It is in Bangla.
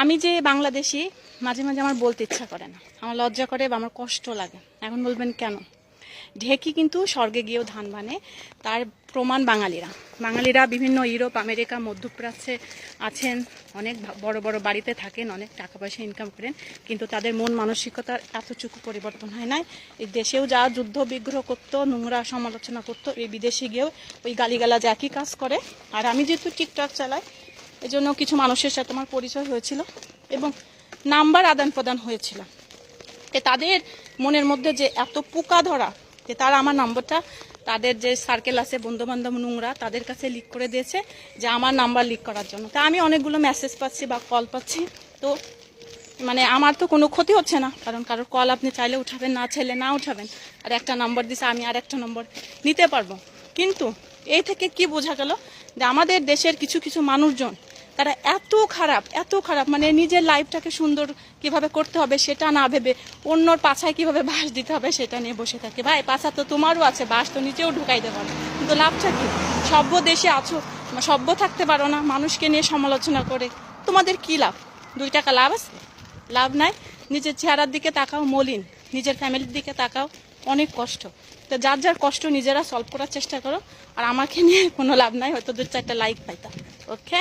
আমি যে বাংলাদেশি, মাঝে মাঝে আমার বলতে ইচ্ছা করে না। আমার লজ্জা করে বা আমার কষ্ট লাগে। এখন বলবেন কেন? ঢেকি কিন্তু স্বর্গে গিয়েও ধান বানে। তার প্রমাণ বাঙালিরা। বাঙালিরা বিভিন্ন ইউরোপ, আমেরিকা, মধ্যপ্রাচ্যে আছেন। অনেক বড় বড় বাড়িতে থাকেন, অনেক টাকা পয়সা ইনকাম করেন। কিন্তু তাদের মন মানসিকতার এতটুকু পরিবর্তন হয় নাই। এই দেশেও যা যুদ্ধ বিগ্রহ করতো, নোংরা সমালোচনা করতো, এই বিদেশে গিয়েও ওই গালিগালাজ একই কাজ করে। আর আমি যেহেতু টিকটক চালাই এই জন্য কিছু মানুষের সাথে আমার পরিচয় হয়েছিল এবং নাম্বার আদান প্রদান হয়েছিল। তাদের মনের মধ্যে যে এত পোকা ধরা, যে তারা আমার নম্বরটা, তাদের যে সার্কেল আছে বন্ধু বান্ধব নোংরা, তাদের কাছে লিক করে দিয়েছে যে আমার নাম্বার লিক করার জন্য। তা আমি অনেকগুলো মেসেজ পাচ্ছি বা কল পাচ্ছি। তো মানে আমার তো কোনো ক্ষতি হচ্ছে না, কারণ কারোর কল আপনি চাইলে উঠাবেন, না চাইলে না উঠাবেন। আর একটা নাম্বার দিছে, আমি আর একটা নম্বর নিতে পারব। কিন্তু এই থেকে কি বোঝা গেল যে আমাদের দেশের কিছু কিছু মানুষজন তারা এত খারাপ এত খারাপ। মানে নিজের লাইফটাকে সুন্দর কীভাবে করতে হবে সেটা না ভেবে অন্যর পাছায় কীভাবে বাস দিতে হবে সেটা নিয়ে বসে থাকে। ভাই, পাছা তো তোমারও আছে, বাস তো নিচেও ঢুকাই দেবো না। কিন্তু লাভটা কি? সভ্য দেশে আছো, সভ্য থাকতে পারো না, মানুষকে নিয়ে সমালোচনা করে। তোমাদের কি লাভ? দুই টাকা লাভ আছে? লাভ নাই। নিজের চেহারার দিকে তাকাও, মলিন। নিজের ফ্যামিলির দিকে তাকাও। অনেক কষ্ট। তো যার যার কষ্ট নিজেরা সলভ করার চেষ্টা করো। আর আমাকে নিয়ে কোনো লাভ নাই, হয়তো দু চারটা লাইক পাইতা ওকে